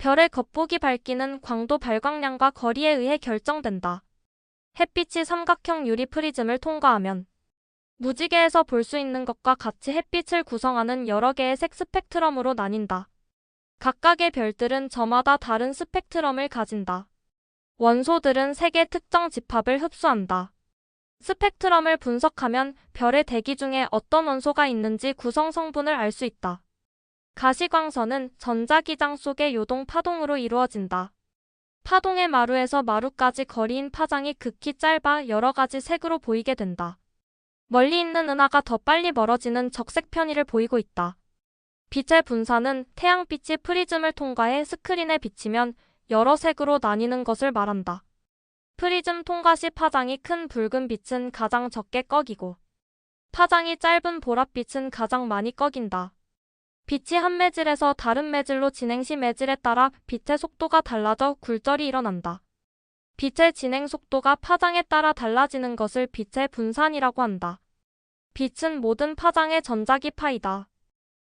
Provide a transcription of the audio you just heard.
별의 겉보기 밝기는 광도 발광량과 거리에 의해 결정된다. 햇빛이 삼각형 유리 프리즘을 통과하면 무지개에서 볼 수 있는 것과 같이 햇빛을 구성하는 여러 개의 색 스펙트럼으로 나뉜다. 각각의 별들은 저마다 다른 스펙트럼을 가진다. 원소들은 색의 특정 집합을 흡수한다. 스펙트럼을 분석하면 별의 대기 중에 어떤 원소가 있는지 구성 성분을 알 수 있다. 가시광선은 전자기장 속의 요동 파동으로 이루어진다. 파동의 마루에서 마루까지 거리인 파장이 극히 짧아 여러 가지 색으로 보이게 된다. 멀리 있는 은하가 더 빨리 멀어지는 적색 편의를 보이고 있다. 빛의 분사는 태양빛이 프리즘을 통과해 스크린에 비치면 여러 색으로 나뉘는 것을 말한다. 프리즘 통과 시 파장이 큰 붉은 빛은 가장 적게 꺼기고 파장이 짧은 보랏빛은 가장 많이 꺼긴다. 빛이 한 매질에서 다른 매질로 진행 시 매질에 따라 빛의 속도가 달라져 굴절이 일어난다. 빛의 진행 속도가 파장에 따라 달라지는 것을 빛의 분산이라고 한다. 빛은 모든 파장의 전자기 파이다.